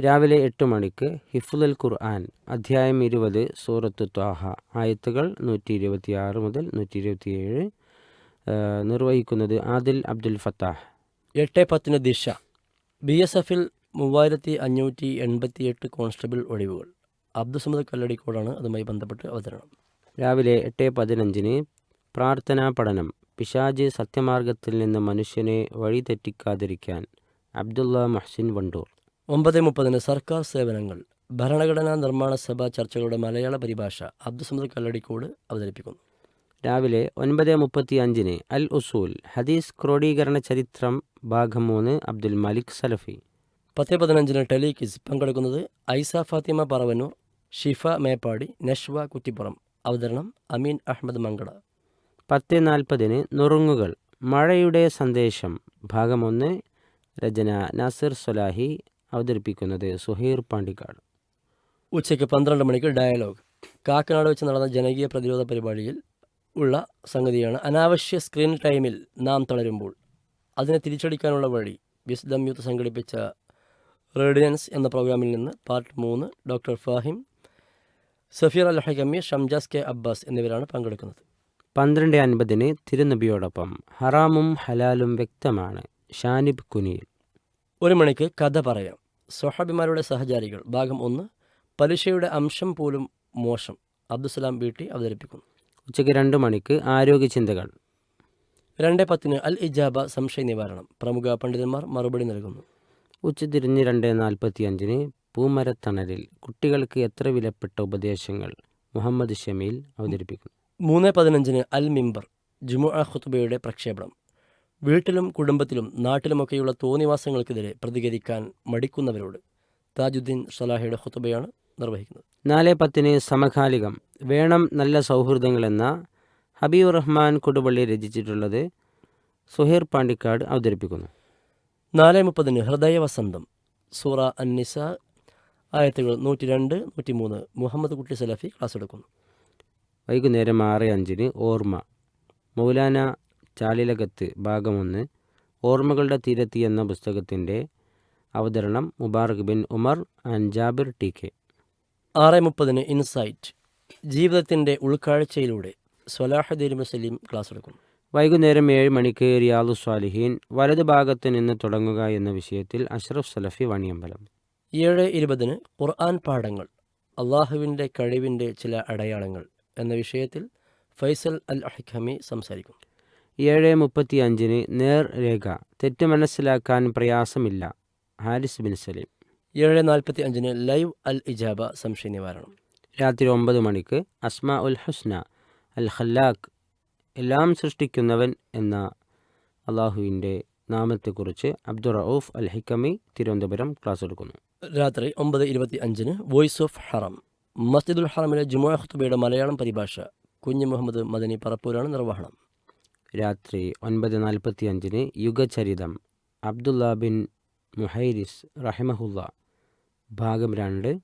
രാവിലെ എട്ട് മണിക്ക് ഹിഫുൽ ഖുർആൻ അധ്യായം ഇരുപത് സൂറത്ത് ത്വാഹ ആയത്തുകൾ നൂറ്റി ഇരുപത്തിയാറ് മുതൽ നൂറ്റി ഇരുപത്തിയേഴ് നിർവഹിക്കുന്നത് ആദിൽ അബ്ദുൽ ഫത്താഹ്. എട്ട് പത്തിന് ദിശ. ബി എസ് എഫിൽ മൂവായിരത്തി അഞ്ഞൂറ്റി എൺപത്തിയെട്ട് കോൺസ്റ്റബിൾ ഒഴിവുകൾ. അബ്ദുസമദ് കല്ലടിക്കോടാണ് അതുമായി ബന്ധപ്പെട്ട് അവതരണം. രാവിലെ എട്ട് പതിനഞ്ചിന് പ്രാർത്ഥനാ പഠനം. പിശാജ് സത്യമാർഗത്തിൽ നിന്ന് മനുഷ്യനെ വഴിതെറ്റിക്കാതിരിക്കാൻ അബ്ദുള്ള മഹ്സിൻ വണ്ടൂർ. ഒമ്പത് മുപ്പതിന് സർക്കാർ സേവനങ്ങൾ. ഭരണഘടനാ നിർമ്മാണ സഭ ചർച്ചകളുടെ മലയാള പരിഭാഷ അബ്ദുസമദ് കല്ലടിക്കോട് അവതരിപ്പിക്കുന്നു. രാവിലെ ഒൻപത് മുപ്പത്തി അഞ്ചിന് അൽ ഉസൂൽ ഹദീസ് ക്രോഡീകരണ ചരിത്രം ഭാഗം മൂന്ന് അബ്ദുൽ മലിക് സലഫി. പത്ത് പതിനഞ്ചിന് ടെലികിസ് പങ്കെടുക്കുന്നത് ഐസ ഫാത്തിമ പറവന്നൂർ ഷിഫ മേപ്പാടി നഷ്വ കുറ്റിപ്പുറം. അവതരണം അമീൻ അഹമ്മദ് മങ്കട. പത്ത് നാൽപ്പതിന് നുറുങ്ങുകൾ മഴയുടെ സന്ദേശം ഭാഗം ഒന്ന് രചന നാസിർ സൊലാഹി അവതരിപ്പിക്കുന്നത് സുഹൈർ പാണ്ടിക്കാട്. ഉച്ചയ്ക്ക് പന്ത്രണ്ട് മണിക്ക് ഡയലോഗ്. കാക്കനാട് വെച്ച് നടന്ന ജനകീയ പ്രതിരോധ പരിപാടിയിൽ ഉള്ള സംഗതിയാണ് അനാവശ്യ സ്ക്രീൻ ടൈമിൽ നാം തളരുമ്പോൾ. അതിനെ തിരിച്ചടിക്കാനുള്ള വഴി വിസ്ഡം യൂത്ത് സംഘടിപ്പിച്ച റേഡിയൻസ് എന്ന പ്രോഗ്രാമിൽ നിന്ന് പാർട്ട് മൂന്ന് ഡോക്ടർ ഫാഹിം സഫീർ അൽ ഹക്കമി ഷംജാസ് കെ അബ്ബാസ് എന്നിവരാണ് പങ്കെടുക്കുന്നത്. പന്ത്രണ്ട് അൻപതിന് തിരുനബിയോടൊപ്പം ഹറാമും ഹലാലും വ്യക്തമാണ് ഷാനിബ് കുനിയിൽ. ഒരു മണിക്ക് കഥ പറയാം. സ്വഹാബിമാരുടെ സഹചാരികൾ. ഭാഗം ഒന്ന് പലിശയുടെ അംശം പോലും മോശം. അബ്ദുസലാം ബീട്ടി അവതരിപ്പിക്കുന്നു. ഉച്ചയ്ക്ക് രണ്ട് മണിക്ക് ആരോഗ്യ ചിന്തകൾ രണ്ട് പത്തിന് അൽ ഇജാബ സംശയ നിവാരണം. പ്രമുഖ പണ്ഡിതന്മാർ മറുപടി നൽകുന്നു. ഉച്ചതിരിഞ്ഞ് രണ്ട് നാൽപ്പത്തി അഞ്ചിന് പൂമരത്തണലിൽ കുട്ടികൾക്ക് എത്ര വിലപ്പെട്ട ഉപദേശങ്ങൾ മുഹമ്മദ് ഷമീൽ അവതരിപ്പിക്കുന്നു. മൂന്ന് പതിനഞ്ചിന് അൽ മിംബർ ജുമുഅ ഖുത്ബയുടെ പ്രക്ഷേപണം. വീട്ടിലും കുടുംബത്തിലും നാട്ടിലുമൊക്കെയുള്ള തോന്നിവാസങ്ങൾക്കെതിരെ പ്രതികരിക്കാൻ മടിക്കുന്നവരോട് താജുദ്ദീൻ സലാഹയുടെ ഹുത്തബയാണ് നിർവഹിക്കുന്നത്. നാല് പത്തിന് സമകാലികം വേണം നല്ല സൗഹൃദങ്ങൾ എന്ന ഹബീബ് റഹ്മാൻ കൊടുപള്ളി രചിച്ചിട്ടുള്ളത് സുഹൈർ പാണ്ടിക്കാട് അവതരിപ്പിക്കുന്നു. നാല് മുപ്പതിന് ഹൃദയവസന്തം സൂറ അന്നിസ ആയത്തുകൾ നൂറ്റി രണ്ട് നൂറ്റി മൂന്ന് മുഹമ്മദ് കുട്ടി സലഫി ക്ലാസ് എടുക്കുന്നു വൈകുന്നേരം ആറ് അഞ്ചിന് ഓർമ്മ മൗലാന ചാലിലകത്ത് ഭാഗമൊന്ന് ഓർമ്മകളുടെ തീരത്തി എന്ന പുസ്തകത്തിന്റെ അവതരണം Mubarak Bin Umar and Jabir T K. ആറ് മുപ്പതിന് ഇൻസൈറ്റ് ജീവിതത്തിന്റെ ഉൾക്കാഴ്ചയിലൂടെ സ്വലാഹുദ്ദീൻ മുസലീം ക്ലാസ് എടുക്കും. വൈകുന്നേരം ഏഴ് മണിക്ക് റിയാദു സ്വാലിഹീൻ വലതുഭാഗത്ത് നിന്ന് തുടങ്ങുക എന്ന വിഷയത്തിൽ അഷ്റഫ് സലഫി വണിയമ്പലം. ഏഴ് ഇരുപതിന് ഖുർആൻ പാഠങ്ങൾ അള്ളാഹുവിന്റെ കഴിവിന്റെ ചില അടയാളങ്ങൾ എന്ന വിഷയത്തിൽ ഫൈസൽ അൽ അഹ്ഖമി സംസാരിക്കും. ഏഴ് മുപ്പത്തി അഞ്ചിന് നേർ രേഖ. തെറ്റ് മനസ്സിലാക്കാൻ പ്രയാസമില്ല. ഹാരിസ് ബിൻ സലീം. ഏഴ് നാൽപ്പത്തി അഞ്ചിന് ലൈവ് അൽ ഇജാബ സംശയ നിവാരണം രാത്രി ഒമ്പത് മണിക്ക് അസ്മാ ഉൽ ഹുസ്ന അൽ ഖല്ലാഖ് എല്ലാം സൃഷ്ടിക്കുന്നവൻ എന്ന അള്ളാഹുവിന്റെ നാമത്തെക്കുറിച്ച് അബ്ദുൾ റൌഫ് അൽ ഹിക്കമി തിരുവനന്തപുരം ക്ലാസ് എടുക്കുന്നു. രാത്രി ഒമ്പത് ഇരുപത്തി അഞ്ചിന് വോയിസ് ഓഫ് ഹറം. മസ്ജിദുൽ ഹറമിലെ ജുമുഅ ഖുത്തുബയുടെ മലയാളം പരിഭാഷ കുഞ്ഞ് മുഹമ്മദ് മദനി പറപ്പൂരാണ് നിർവഹണം രാത്രി ഒൻപത് നാൽപ്പത്തി അഞ്ചിന് യുഗചരിതം. അബ്ദുള്ള ബിൻ മുഹൈരിസ് റഹിമഹുല്ല. ഭാഗം രണ്ട്.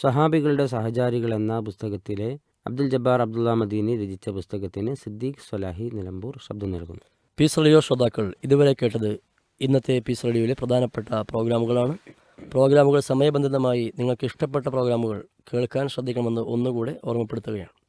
സഹാബികളുടെ സഹചാരികൾ എന്ന പുസ്തകത്തിലെ അബ്ദുൽ ജബ്ബാർ അബ്ദുള്ള മദീനി രചിച്ച പുസ്തകത്തിന് സിദ്ദീഖ് സ്വലാഹി നിലമ്പൂർ ശബ്ദം നൽകുന്നു. പീസ് റേഡിയോ ശ്രോതാക്കൾ ഇതുവരെ കേട്ടത് ഇന്നത്തെ പീസ് റേഡിയോയിലെ പ്രധാനപ്പെട്ട പ്രോഗ്രാമുകളാണ്. പ്രോഗ്രാമുകൾ സമയബന്ധിതമായി നിങ്ങൾക്ക് ഇഷ്ടപ്പെട്ട പ്രോഗ്രാമുകൾ കേൾക്കാൻ ശ്രദ്ധിക്കണമെന്ന് ഒന്നുകൂടെ ഓർമ്മപ്പെടുത്തുകയാണ്.